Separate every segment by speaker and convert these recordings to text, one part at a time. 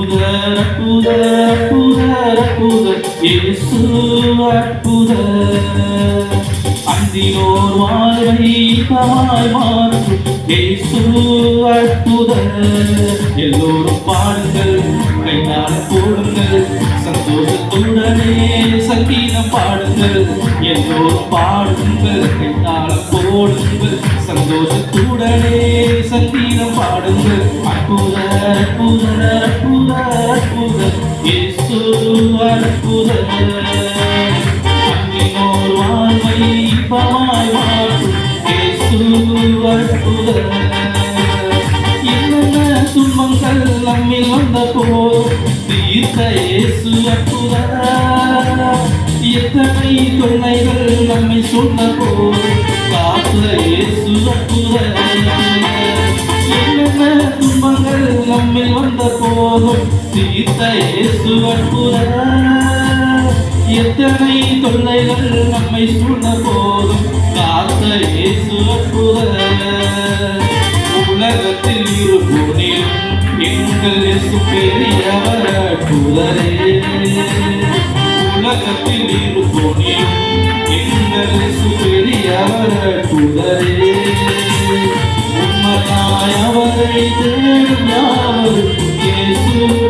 Speaker 1: அற்புதர் அற்புதர் அற்புதர் அற்புதர் இயேசு அற்புதர் அந்தினோர் வாழ்வை இன்பமாய் மாற்றும் இயேசு அற்புதர் எல்லோரும் பாடுங்கள் கைதான போடுங்கள். சந்தோஷத்துடனே சங்கீதம் பாடுங்கள். எல்லோரும் பாடுங்கள் கைதான போடுங்கள். சந்தோஷத்துடனே சங்கீதம் பாடுங்கள். அற்புதர் அற்புதர் துன்பங்கள் நம்மில் வந்த போதும் தீர்த்த இயேசு அற்புதர். எத்தனை தொல்லைகள் நம்மை சொன்ன போதும் காத்த இயேசு அற்புதர். என்னென்ன துன்பங்கள் நம்மில் வந்த போதும் தீர்த்த எத்தனை தொல்லைகள் நம்மை சூழ்ந்த போதும் காத்த இயேசு உலகத்தில் இருப்போனிலும் எங்கள் இயேசு பெரியவர் அற்புதரே உலகத்தில் இருப்போனிலும் எங்கள் இயேசு பெரியவர் அற்புதரே உண்மையாய் அவரை தேடும் யாவருக்கும் இயேசு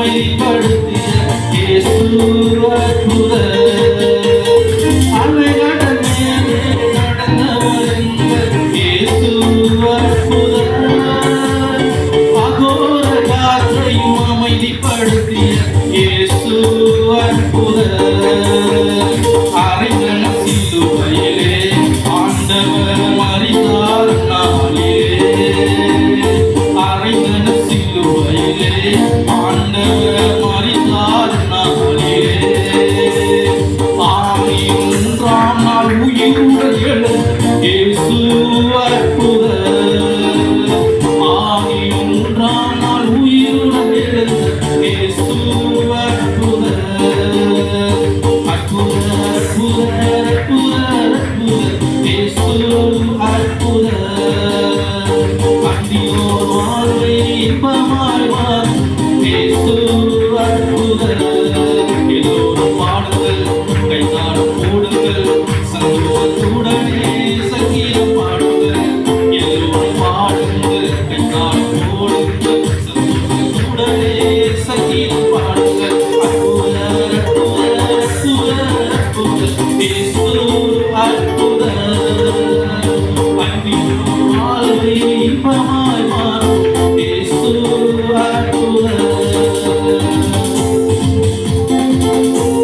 Speaker 1: வழிபடு السلوك حقنا.